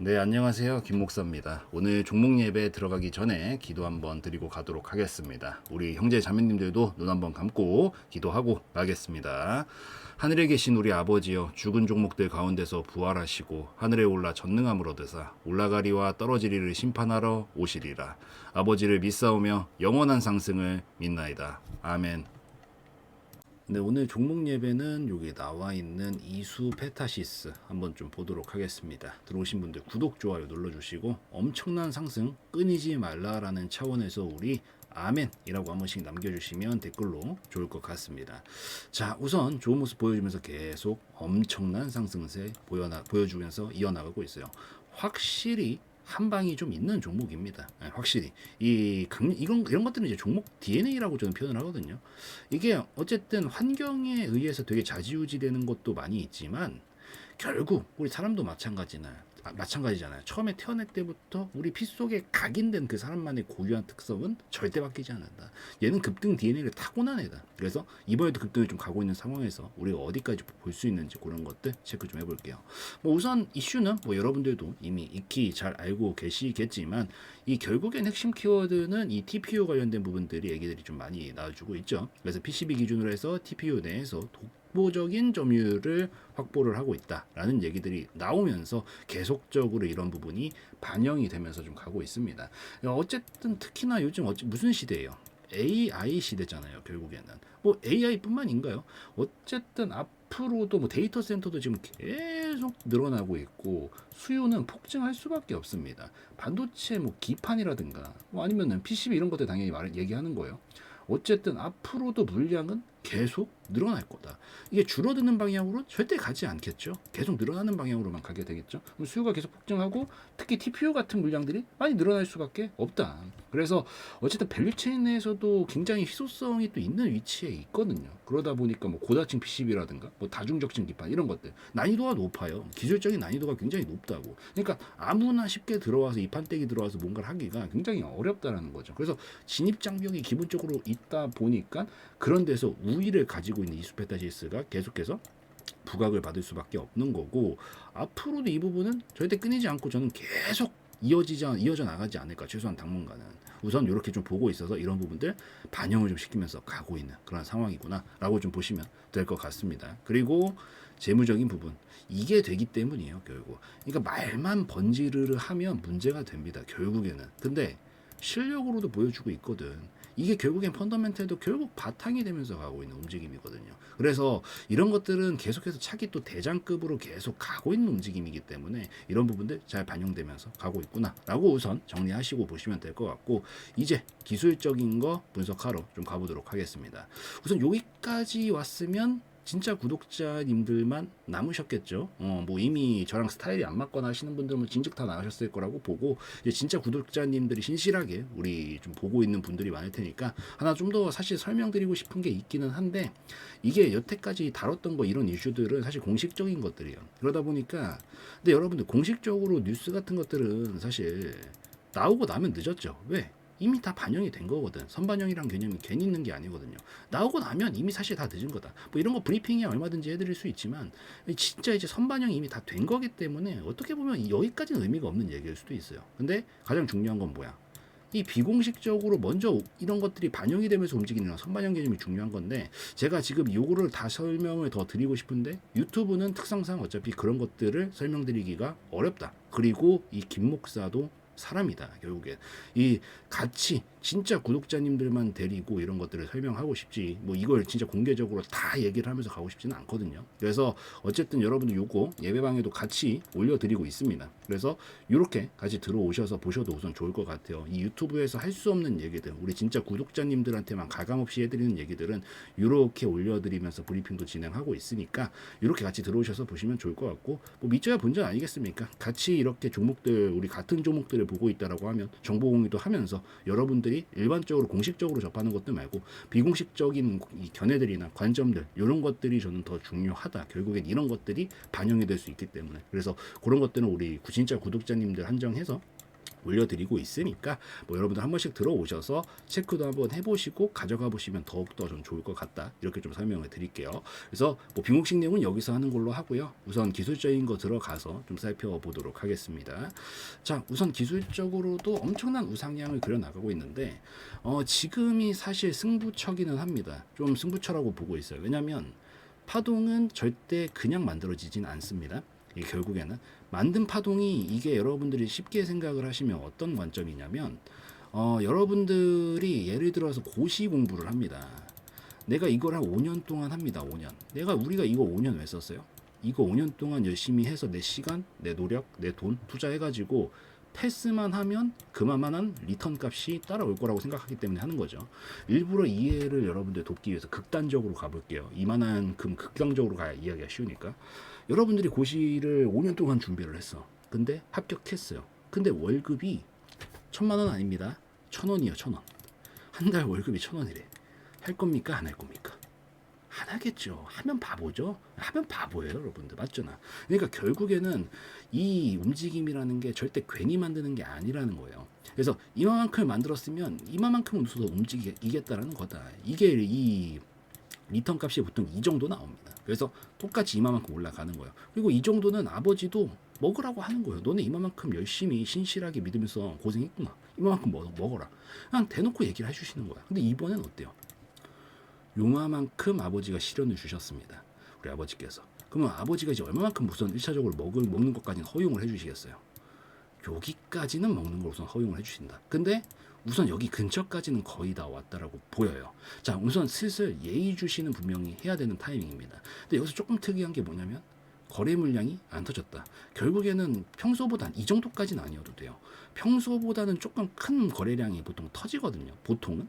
네, 안녕하세요. 김 목사입니다. 오늘 종목 예배 들어가기 전에 기도 한번 드리고 가도록 하겠습니다. 우리 형제 자매님들도 눈 한번 감고 기도하고 가겠습니다. 하늘에 계신 우리 아버지여 죽은 종목들 가운데서 부활하시고 하늘에 올라 전능함을 얻으사 올라가리와 떨어지리를 심판하러 오시리라. 아버지를 믿사오며 영원한 상승을 믿나이다. 아멘. 네, 오늘 종목 예배는 여기 나와 있는 이수 페타시스 한번 좀 보도록 하겠습니다. 들어오신 분들 구독, 좋아요 눌러주시고 엄청난 상승 끊이지 말라라는 차원에서 우리 아멘이라고 한 번씩 남겨주시면 댓글로 좋을 것 같습니다. 자, 우선 좋은 모습 보여주면서 계속 엄청난 상승세 보여나, 보여주면서 이어나가고 있어요. 확실히 한 방이 좀 있는 종목입니다. 네, 확실히 이 강, 이런 이런 것들은 이제 종목 DNA라고 저는 표현을 하거든요. 이게 어쨌든 환경에 의해서 되게 좌지우지되는 것도 많이 있지만 결국 우리 사람도 마찬가지나 아, 마찬가지잖아요. 처음에 태어날 때부터 우리 피 속에 각인된 그 사람만의 고유한 특성은 절대 바뀌지 않는다. 얘는 급등 DNA를 타고난 애다. 그래서 이번에도 급등을 좀 가고 있는 상황에서 우리가 어디까지 볼 수 있는지 그런 것들 체크 좀 해볼게요. 뭐 우선 이슈는 뭐 여러분들도 이미 익히 잘 알고 계시겠지만 이 결국엔 핵심 키워드는 이 TPU 관련된 부분들이 얘기들이 좀 많이 나와주고 있죠. 그래서 PCB 기준으로 해서 TPU 내에서 독 보적인 점유율을 확보를 하고 있다라는 얘기들이 나오면서 계속적으로 이런 부분이 반영이 되면서 좀 가고 있습니다. 어쨌든 특히나 요즘 어찌 무슨 시대예요? AI 시대잖아요, 결국에는. 뭐 AI뿐만인가요? 어쨌든 앞으로도 뭐 데이터 센터도 지금 계속 늘어나고 있고 수요는 폭증할 수밖에 없습니다. 반도체 뭐 기판이라든가 뭐 아니면은 PCB 이런 것들 당연히 말 얘기하는 거예요. 어쨌든 앞으로도 물량은 계속 늘어날 거다. 이게 줄어드는 방향으로 절대 가지 않겠죠. 계속 늘어나는 방향으로만 가게 되겠죠. 그럼 수요가 계속 폭증하고 특히 TPU 같은 물량들이 많이 늘어날 수밖에 없다. 그래서 어쨌든 밸류체인 내에서도 굉장히 희소성이 또 있는 위치에 있거든요. 그러다 보니까 뭐 고다층 PCB라든가 뭐 다중적층 기판 이런 것들 난이도가 높아요. 기술적인 난이도가 굉장히 높다고. 그러니까 아무나 쉽게 들어와서 이 판때기 들어와서 뭔가를 하기가 굉장히 어렵다라는 거죠. 그래서 진입 장벽이 기본적으로 있다 보니까 그런 데서 우위를 가지고 있는 이수페타시스가 계속해서 부각을 받을 수밖에 없는 거고 앞으로도 이 부분은 절대 끊이지 않고 저는 계속 이어지자 이어져 나가지 않을까 최소한 당분간은 우선 이렇게 좀 보고 있어서 이런 부분들 반영을 좀 시키면서 가고 있는 그런 상황이구나라고 좀 보시면 될 것 같습니다. 그리고 재무적인 부분 이게 되기 때문이에요 결국. 그러니까 말만 번지르르 하면 문제가 됩니다 결국에는. 근데 실력으로도 보여주고 있거든. 이게 결국엔 펀더멘탈도 결국 바탕이 되면서 가고 있는 움직임이거든요. 그래서 이런 것들은 계속해서 차기 또 대장급으로 계속 가고 있는 움직임이기 때문에 이런 부분들 잘 반영되면서 가고 있구나라고 우선 정리하시고 보시면 될 것 같고 이제 기술적인 거 분석하러 좀 가보도록 하겠습니다. 우선 여기까지 왔으면 진짜 구독자님들만 남으셨겠죠. 어, 뭐 이미 저랑 스타일이 안 맞거나 하시는 분들은 진즉 다 나가셨을 거라고 보고 이제 진짜 구독자님들이 신실하게 우리 좀 보고 있는 분들이 많을 테니까 하나 좀 더 사실 설명드리고 싶은 게 있기는 한데 이게 여태까지 다뤘던 거 이런 이슈들은 사실 공식적인 것들이에요. 그러다 보니까 근데 여러분들 공식적으로 뉴스 같은 것들은 사실 나오고 나면 늦었죠. 왜? 이미 다 반영이 된 거거든. 선반영이란 개념이 괜히 있는 게 아니거든요. 나오고 나면 이미 사실 다 늦은 거다. 뭐 이런 거 브리핑이 얼마든지 해드릴 수 있지만 진짜 이제 선반영이 이미 다 된 거기 때문에 어떻게 보면 여기까지는 의미가 없는 얘기일 수도 있어요. 근데 가장 중요한 건 뭐야? 이 비공식적으로 먼저 이런 것들이 반영이 되면서 움직이는 선반영 개념이 중요한 건데 제가 지금 요거를 다 설명을 더 드리고 싶은데 유튜브는 특성상 어차피 그런 것들을 설명드리기가 어렵다. 그리고 이 김 목사도 사람이다 결국에 이 같이 진짜 구독자님들만 데리고 이런 것들을 설명하고 싶지 뭐 이걸 진짜 공개적으로 다 얘기를 하면서 가고 싶지는 않거든요. 그래서 어쨌든 여러분들 요거 예배방에도 같이 올려드리고 있습니다. 그래서 이렇게 같이 들어오셔서 보셔도 우선 좋을 것 같아요. 이 유튜브에서 할 수 없는 얘기들 우리 진짜 구독자님들한테만 가감없이 해드리는 얘기들은 이렇게 올려드리면서 브리핑도 진행하고 있으니까 이렇게 같이 들어오셔서 보시면 좋을 것 같고 뭐 믿져야 본전 아니겠습니까? 같이 이렇게 종목들 우리 같은 종목들을 보고 있다라고 하면 정보 공유도 하면서 여러분들이 일반적으로 공식적으로 접하는 것들 말고 비공식적인 이 견해들이나 관점들 이런 것들이 저는 더 중요하다. 결국엔 이런 것들이 반영이 될 수 있기 때문에 그래서 그런 것들은 우리 구- 진짜 구독자님들 한정해서 올려드리고 있으니까 뭐 여러분들 한 번씩 들어오셔서 체크도 한번 해보시고 가져가 보시면 더욱더 좀 좋을 것 같다 이렇게 좀 설명을 드릴게요. 그래서 뭐 비공식 내용은 여기서 하는 걸로 하고요. 우선 기술적인 거 들어가서 좀 살펴보도록 하겠습니다. 자 우선 기술적으로도 엄청난 우상향을 그려 나가고 있는데 어, 지금이 사실 승부처기는 합니다. 좀 승부처라고 보고 있어요. 왜냐하면 파동은 절대 그냥 만들어지진 않습니다. 이게 결국에는 만든 파동이 이게 여러분들이 쉽게 생각을 하시면 어떤 관점이냐면 어, 여러분들이 예를 들어서 고시 공부를 합니다. 내가 이걸 한 5년 동안 합니다. 5년. 내가 우리가 이거 5년 왜 썼어요? 이거 5년 동안 열심히 해서 내 시간, 내 노력, 내 돈 투자해가지고 패스만 하면 그만한 리턴 값이 따라올 거라고 생각하기 때문에 하는 거죠. 일부러 이해를 여러분들 돕기 위해서 극단적으로 가볼게요. 이만한큼 극단적으로 가야 이해하기가 쉬우니까. 여러분들이 고시를 5년 동안 준비를 했어. 근데 합격했어요. 근데 월급이 천만 원 아닙니다. 천 원이요, 천 원. 한 달 월급이 천 원이래. 할 겁니까? 안 할 겁니까? 안 하겠죠. 하면 바보죠. 하면 바보예요, 여러분들. 맞잖아. 그러니까 결국에는 이 움직임이라는 게 절대 괜히 만드는 게 아니라는 거예요. 그래서 이만큼 만들었으면 이만큼은 더 움직이겠다라는 거다. 이게 이 리턴 값이 보통 이 정도 나옵니다. 그래서 똑같이 이만큼 올라가는 거예요. 그리고 이 정도는 아버지도 먹으라고 하는 거예요. 너네 이만큼 열심히 신실하게 믿으면서 고생했구나. 이만큼 먹, 먹어라. 그냥 대놓고 얘기를 해주시는 거야. 근데 이번엔 어때요? 용화만큼 아버지가 실현을 주셨습니다. 우리 아버지께서. 그러면 아버지가 이제 얼마만큼 우선 1차적으로 먹을, 먹는 것까지는 허용을 해주시겠어요? 여기까지는 먹는 걸 우선 허용을 해주신다. 근데 우선 여기 근처까지는 거의 다 왔다라고 보여요. 자, 우선 슬슬 예의주시는 분명히 해야 되는 타이밍입니다. 근데 여기서 조금 특이한 게 뭐냐면 거래 물량이 안 터졌다. 결국에는 평소보단 이 정도까지는 아니어도 돼요. 평소보다는 조금 큰 거래량이 보통 터지거든요. 보통은.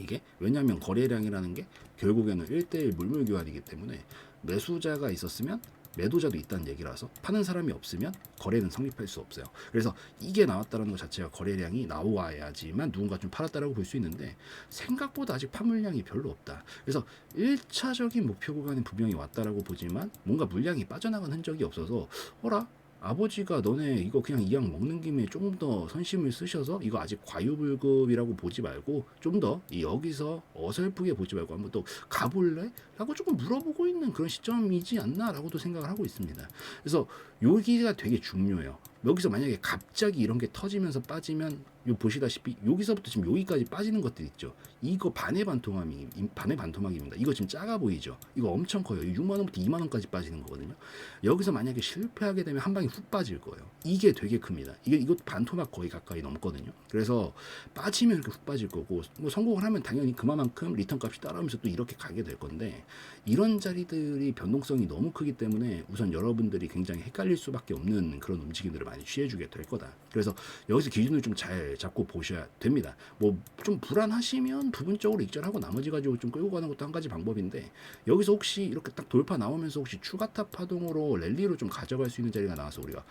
이게 왜냐하면 거래량이라는 게 결국에는 1대1 물물 교환이기 때문에 매수자가 있었으면 매도자도 있다는 얘기라서 파는 사람이 없으면 거래는 성립할 수 없어요. 그래서 이게 나왔다는 것 자체가 거래량이 나와야지만 누군가 좀 팔았다라고 볼 수 있는데 생각보다 아직 판물량이 별로 없다. 그래서 1차적인 목표 구간은 분명히 왔다라고 보지만 뭔가 물량이 빠져나간 흔적이 없어서 어라 아버지가 너네 이거 그냥 이약 먹는 김에 조금 더 선심을 쓰셔서 이거 아직 과유불급이라고 보지 말고 좀 더 여기서 어설프게 보지 말고 한번 또 가볼래? 라고 조금 물어보고 있는 그런 시점이지 않나라고도 생각을 하고 있습니다. 그래서 여기가 되게 중요해요. 여기서 만약에 갑자기 이런 게 터지면서 빠지면 요 보시다시피 여기서부터 지금 여기까지 빠지는 것들 있죠. 이거 반의 반토막이 반의 반토막입니다. 이거 지금 작아 보이죠. 이거 엄청 커요. 6만 원부터 2만 원까지 빠지는 거거든요. 여기서 만약에 실패하게 되면 한 방에 훅 빠질 거예요. 이게 되게 큽니다. 이게 이거 반토막 거의 가까이 넘거든요. 그래서 빠지면 이렇게 훅 빠질 거고 뭐 성공을 하면 당연히 그만큼 리턴 값이 따라오면서 또 이렇게 가게 될 건데 이런 자리들이 변동성이 너무 크기 때문에 우선 여러분들이 굉장히 헷갈릴 수밖에 없는 그런 움직임들을 많이 취해주게 될 거다. 그래서 여기서 기준을 좀 잘 잡고 보셔야 됩니다. 뭐 좀 불안하시면 부분적으로 익절하고 나머지 가지고 좀 끌고 가는 것도 한 가지 방법인데 여기서 혹시 이렇게 딱 돌파 나오면서 혹시 추가탑 파동으로 랠리로 좀 가져갈 수 있는 자리가 나와서 우리가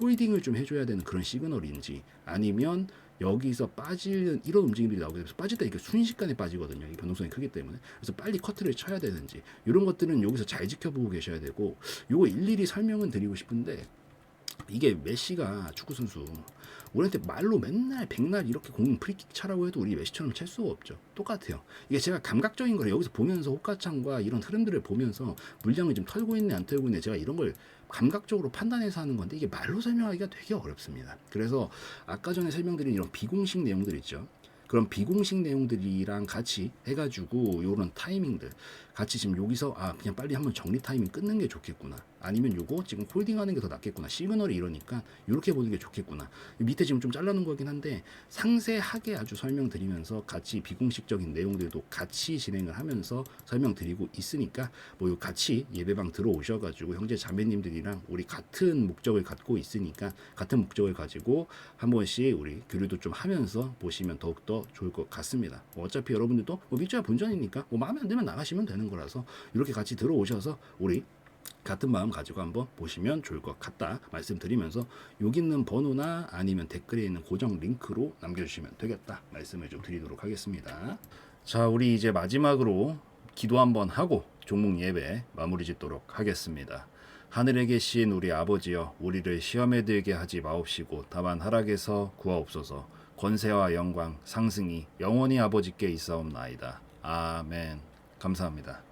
홀딩을 좀 해줘야 되는 그런 시그널인지 아니면 여기서 빠지는 이런 움직임들이 나오게 되면서 때 이게 순식간에 빠지거든요. 이 변동성이 크기 때문에 그래서 빨리 커트를 쳐야 되는지 이런 것들은 여기서 잘 지켜보고 계셔야 되고 요거 일일이 설명은 드리고 싶은데 이게 메시가 축구 선수 우리한테 말로 맨날 백날 이렇게 공 프리킥 차라고 해도 우리 메시처럼 찰 수가 없죠. 똑같아요. 이게 제가 감각적인 걸 여기서 보면서 호가창과 이런 흐름들을 보면서 물량을 좀 털고 있네 안 털고 있네 제가 이런 걸 감각적으로 판단해서 하는 건데 이게 말로 설명하기가 되게 어렵습니다. 그래서 아까 전에 설명드린 이런 비공식 내용들 있죠. 그런 비공식 내용들이랑 같이 해가지고 요런 타이밍들 같이 지금 여기서 아 그냥 빨리 한번 정리 타이밍 끊는 게 좋겠구나. 아니면 요거 지금 홀딩하는 게 더 낫겠구나. 시그널이 이러니까 이렇게 보는 게 좋겠구나. 밑에 지금 좀 잘라놓은 거긴 한데 상세하게 아주 설명드리면서 같이 비공식적인 내용들도 같이 진행을 하면서 설명드리고 있으니까 뭐요 같이 예배방 들어오셔가지고 형제 자매님들이랑 우리 같은 목적을 갖고 있으니까 같은 목적을 가지고 한 번씩 우리 교류도 좀 하면서 보시면 더욱더 좋을 것 같습니다. 뭐 어차피 여러분들도 뭐 밑줄 본전이니까 뭐 마음에 안 들면 나가시면 되는 거라서 이렇게 같이 들어오셔서 우리 같은 마음 가지고 한번 보시면 좋을 것 같다 말씀드리면서 여기 있는 번호나 아니면 댓글에 있는 고정 링크로 남겨주시면 되겠다 말씀을 좀 드리도록 하겠습니다. 자 우리 이제 마지막으로 기도 한번 하고 종목 예배 마무리 짓도록 하겠습니다. 하늘에 계신 우리 아버지여 우리를 시험에 들게 하지 마옵시고 다만 하락에서 구하옵소서 권세와 영광 상승이 영원히 아버지께 있사옵나이다. 아멘. 감사합니다.